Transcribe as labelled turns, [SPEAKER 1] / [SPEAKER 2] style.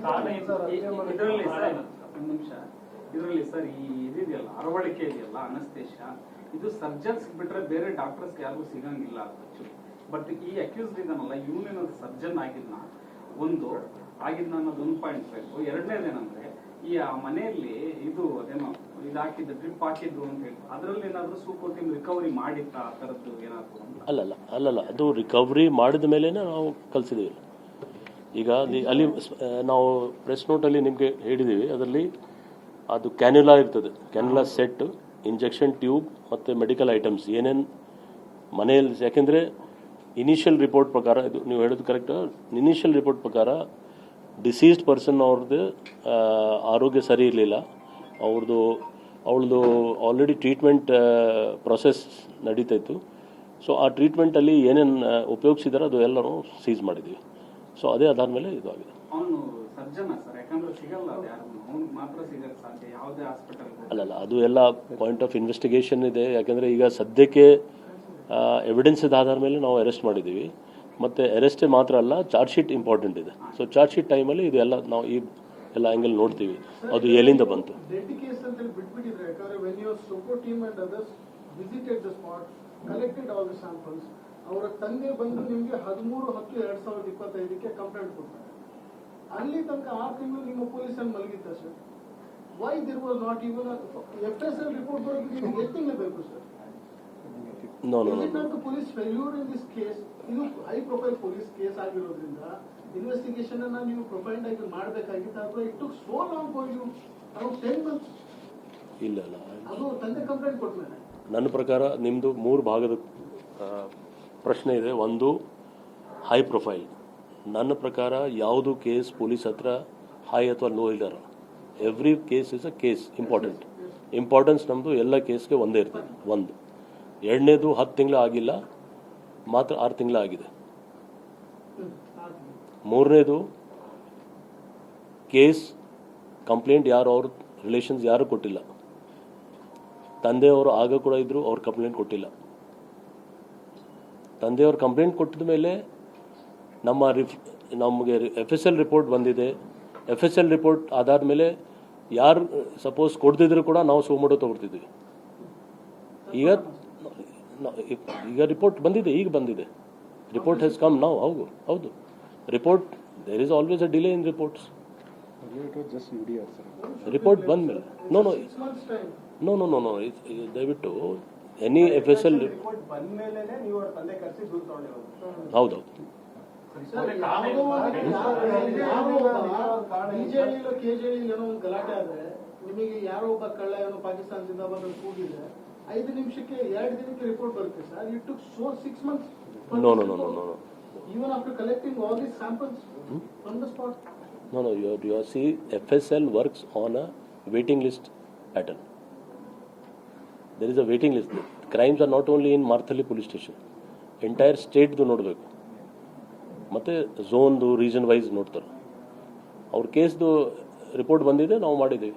[SPEAKER 1] ಇದರಲ್ಲಿ ಸರ್ ಒಂದು ನಿಮಿಷ. ಇದರಲ್ಲಿ ಸರ್ ಈ ಇದಿದೆಯಲ್ಲ ಅರವಳಿಕೆ ಇದೆಯಲ್ಲ ಅನಸ್ತೇಶ ಇದು ಸರ್ಜನ್ಸ್ ಬಿಟ್ರೆ ಬೇರೆ ಡಾಕ್ಟರ್ಸ್ ಯಾರಿಗೂ ಸಿಗಂಗಿಲ್ಲ ಆಕ್ಚುಲಿ ಬಟ್ ಈ ಅಕ್ಯೂಸ್ಡ್ ಇದನ್ನಲ್ಲ ಇವನೇನ ಸರ್ಜನ್ ಆಗಿದ್ನ. ಒಂದು ಆಗಿದ್ನ ಅನ್ನೋದು ಒಂದು ಪಾಯಿಂಟ್ ಬೇಕು ಎರಡನೇದೇನಂದ್ರೆ ಈ ಆ ಮನೆಯಲ್ಲಿ ಇದು ಅದೇನೋ ಇದು ಹಾಕಿದ್ದು ಡ್ರಿಪ್ ಹಾಕಿದ್ರು ಅಂತ ಹೇಳಿ ಅದ್ರಲ್ಲಿ ಏನಾದ್ರು ಸೂಕೋಟಿನ್ ರಿಕವರಿ ಮಾಡಿತ್ತ ಆ ತರದ್ದು ಏನಾದ್ರು ಅಂತ
[SPEAKER 2] ಅಲ್ಲಲ್ಲ ಅಲ್ಲಲ್ಲ ಅದು ರಿಕವರಿ ಮಾಡಿದ ಮೇಲೆ ನಾವು ಕಲಿಸಿದ್ದೀವಿ ಈಗ ಅಲ್ಲಿ ಅಲ್ಲಿ ನಾವು ಪ್ರೆಸ್ ನೋಟಲ್ಲಿ ನಿಮಗೆ ಹೇಳಿದ್ದೀವಿ ಅದರಲ್ಲಿ ಅದು ಕ್ಯಾನ್ಯುಲಾ ಇರ್ತದೆ. ಕ್ಯಾನ್ಯುಲಾ ಸೆಟ್ ಇಂಜೆಕ್ಷನ್ ಟ್ಯೂಬ್ ಮತ್ತು ಮೆಡಿಕಲ್ ಐಟಮ್ಸ್ ಏನೇನು ಮನೆಯಲ್ಲಿ, ಯಾಕೆಂದರೆ ಇನಿಷಿಯಲ್ ರಿಪೋರ್ಟ್ ಪ್ರಕಾರ, ಇದು ನೀವು ಹೇಳೋದು ಕರೆಕ್ಟ್ ಇನಿಷಿಯಲ್ ರಿಪೋರ್ಟ್ ಪ್ರಕಾರ ಡಿಸೀಸ್ಡ್ ಪರ್ಸನ್ ಅವ್ರದ್ದು ಆರೋಗ್ಯ ಸರಿ ಇರಲಿಲ್ಲ. ಅವ್ರದ್ದು ಅವಳದು ಆಲ್ರೆಡಿ ಟ್ರೀಟ್ಮೆಂಟ್ ಪ್ರೊಸೆಸ್ ನಡೀತಾ ಇತ್ತು. ಸೊ ಆ ಟ್ರೀಟ್ಮೆಂಟಲ್ಲಿ ಏನೇನು ಉಪಯೋಗಿಸಿದಾರೆ ಅದು ಎಲ್ಲರೂ ಸೀಸ್ ಮಾಡಿದ್ದೀವಿ ಸೊ ಅದೇ ಅದಾದಮೇಲೆ ಇದು ಆಗಿದೆ
[SPEAKER 1] ಅವನು ಸರ್ಜನ್ ಸರ್ ಯಾಕಂದ್ರೆ ಸಿಗಲ್ಲ ಅದು ಮಾತ್ರ ಸಿಗಕ್ಕೆ ಸಾಧ್ಯ ಯಾವುದೇ ಹಾಸ್ಪಿಟಲ್
[SPEAKER 2] ಅಲ್ಲಲ್ಲ ಅದು ಎಲ್ಲ ಪಾಯಿಂಟ್ ಆಫ್ ಇನ್ವೆಸ್ಟಿಗೇಷನ್ ಇದೆ. ಯಾಕೆಂದರೆ ಈಗ ಸದ್ಯಕ್ಕೆ ಎವಿಡೆನ್ಸ್ ಆಧಾರ ಮೇಲೆ ನಾವು ಅರೆಸ್ಟ್ ಮಾಡಿದ್ದೀವಿ. ಮತ್ತು ಅರೆಸ್ಟೇ ಮಾತ್ರ ಅಲ್ಲ ಚಾರ್ಜ್ ಶೀಟ್ ಇಂಪಾರ್ಟೆಂಟ್ ಇದೆ. ಸೊ ಚಾರ್ಜ್ ಶೀಟ್ ಟೈಮಲ್ಲಿ ಇದೆಲ್ಲ ಎಲ್ಲ ನಾವು ಈ ಎಲ್ಲ ಆ್ಯಂಗಲ್ ನೋಡ್ತೀವಿ. ಅದು ಎಲ್ಲಿಂದ ಬಂತು?
[SPEAKER 3] ಡೆಡ್ ಕೇಸ್ ಅಂತ ಹೇಳಿ ಬಿಟ್ಬಿಟ್ಟಿದ್ರೆ ಯಾಕಂದ್ರೆ when your SOCO team and others visited the spot collected all the samples ಅವರ ತಂದೆ ಬಂದು ನಿಮಗೆ ಹದಿಮೂರು ಹತ್ತು ಎರಡ್ ಸಾವಿರದ ಇಪ್ಪತ್ತೈದಕ್ಕೆ ಕಂಪ್ಲೇಂಟ್ ಕೊಡ್ತಾರೆ. ಅಲ್ಲಿ ತನಕ ಆರು ತಿಂಗಳು ನಿಮ್ಮ ಪೊಲೀಸಲ್ಲಿ ಮಲಗಿತ್ತ sir why there was not even F S L report ಬರೋದು ನಿಮ್ಗೆ ಎತ್ತಿಂಗೇ ಬೇಕು sir
[SPEAKER 2] police no
[SPEAKER 3] in this case? ಇದು ಹೈ ಪ್ರೊಫೈಲ್ ಪೊಲೀಸ್ ಕೇಸ್ ಆಗಿರೋದ್ರಿಂದ ಇನ್ವೆಸ್ಟಿಗೇಷನ್ ಅನ್ನ ನೀವು ಪ್ರೊಫೈಲ್ಡ್ ಆಗಿ ಮಾಡಬೇಕಾಗಿತ್ತು. ಅಥವಾ it took so long for you around ten months
[SPEAKER 2] ಇಲ್ಲ
[SPEAKER 3] ಅದು ತಂದೆ ಕಂಪ್ಲೇಂಟ್ ಕೊಟ್ಮೇಲೆ.
[SPEAKER 2] ನನ್ನ ಪ್ರಕಾರ ನಿಮ್ಮದು ಮೂರು ಭಾಗದ ಪ್ರಶ್ನೆ ಇದೆ. ಒಂದು ಹೈ ಪ್ರೊಫೈಲ್ ನನ್ನ ಪ್ರಕಾರ ಯಾವುದು ಕೇಸ್ ಪೊಲೀಸ್ ಹತ್ರ ಹೈ ಅಥವಾ ಲೋ ಇಲ್ಲ every case is a case important importance ನಮ್ಮದು ಎಲ್ಲ ಕೇಸ್ಗೆ ಒಂದೇ ಇರ್ತದೆ, ಒಂದು. ಎರಡನೇದು ಹತ್ತು ತಿಂಗಳು ಆಗಿಲ್ಲ, ಮಾತ್ರ ಆರು ತಿಂಗಳು ಆಗಿದೆ. ಮೂರನೇದು, ಕೇಸ್, ಕಂಪ್ಲೇಂಟ್ ಯಾರು, ಅವ್ರ ರಿಲೇಷನ್ಸ್ ಯಾರು ಕೊಟ್ಟಿಲ್ಲ. ತಂದೆಯವರು ಆಗ ಕೂಡ ಇದ್ದರು ಅವ್ರು ಕಂಪ್ಲೇಂಟ್ ಕೊಟ್ಟಿಲ್ಲ. ತಂದೆಯವರು ಕಂಪ್ಲೇಂಟ್ ಕೊಟ್ಟಿದ ಮೇಲೆ ನಮ್ಮ ರಿಫ್, ನಮಗೆ ಎಫ್ ಎಸ್ ಎಲ್ ರಿಪೋರ್ಟ್ ಬಂದಿದೆ. ಎಫ್ ಎಸ್ ಎಲ್ ರಿಪೋರ್ಟ್ ಆಧಾರ ಮೇಲೆ ಯಾರು ಸಪೋಸ್ ಕೊಡ್ದಿದ್ರು ಕೂಡ ನಾವು ಸೋಮಡು ತಗೊಳ್ತಿದ್ವಿ. ಈಗ ಈಗ ರಿಪೋರ್ಟ್ ಬಂದಿದೆ, ಈಗ ಬಂದಿದೆ. ರಿಪೋರ್ಟ್ ಹ್ಯಾಸ್ ಕಮ್ ನಾವು ಹೌದು ಹೌದು. Report there is always a delay in reports report ಬಂದ್ಮೇಲೆ no no
[SPEAKER 3] time
[SPEAKER 2] no no no no ದಯವಿಟ್ಟು any F S L
[SPEAKER 4] report ಬಂದ್ಮೇಲೆ ನೀವು ಅವ್ರ ತಂದೆ ಕರೆಸಿ ದೂರ ತಗೊಂಡಿರೋದು.
[SPEAKER 2] ಹೌದೌದು.
[SPEAKER 3] ಬಿಜೆಡಿಲೋ ಕೆಜೆಡಿ ಏನೋ ಒಂದು ಗಲಾಟೆ ಆದ್ರೆ ನಿಮಗೆ ಯಾರೋ ಒಬ್ಬ ಕಳ್ಳ ಏನೋ ಪಾಕಿಸ್ತಾನದಿಂದ ಬಂದು ಕೂಗಿದ್ರೆ ಐದು ನಿಮಿಷಕ್ಕೆ ಎರಡು ದಿನಕ್ಕೆ ರಿಪೋರ್ಟ್ ಬರುತ್ತೆ sir. It took so six months
[SPEAKER 2] no no no no
[SPEAKER 3] no after collecting spot
[SPEAKER 2] No, no, your, F see, FSL works on a waiting list pattern. There is a waiting list crimes are not only in Marathahalli police station entire ಸ್ಟೇಟ್ದು ನೋಡಬೇಕು. ಮತ್ತು ಝೋನ್ದು region wise ನೋಡ್ತಾರೆ. ಅವ್ರ ಕೇಸ್ದು report ಬಂದಿದೆ, ನಾವು ಮಾಡಿದ್ದೀವಿ.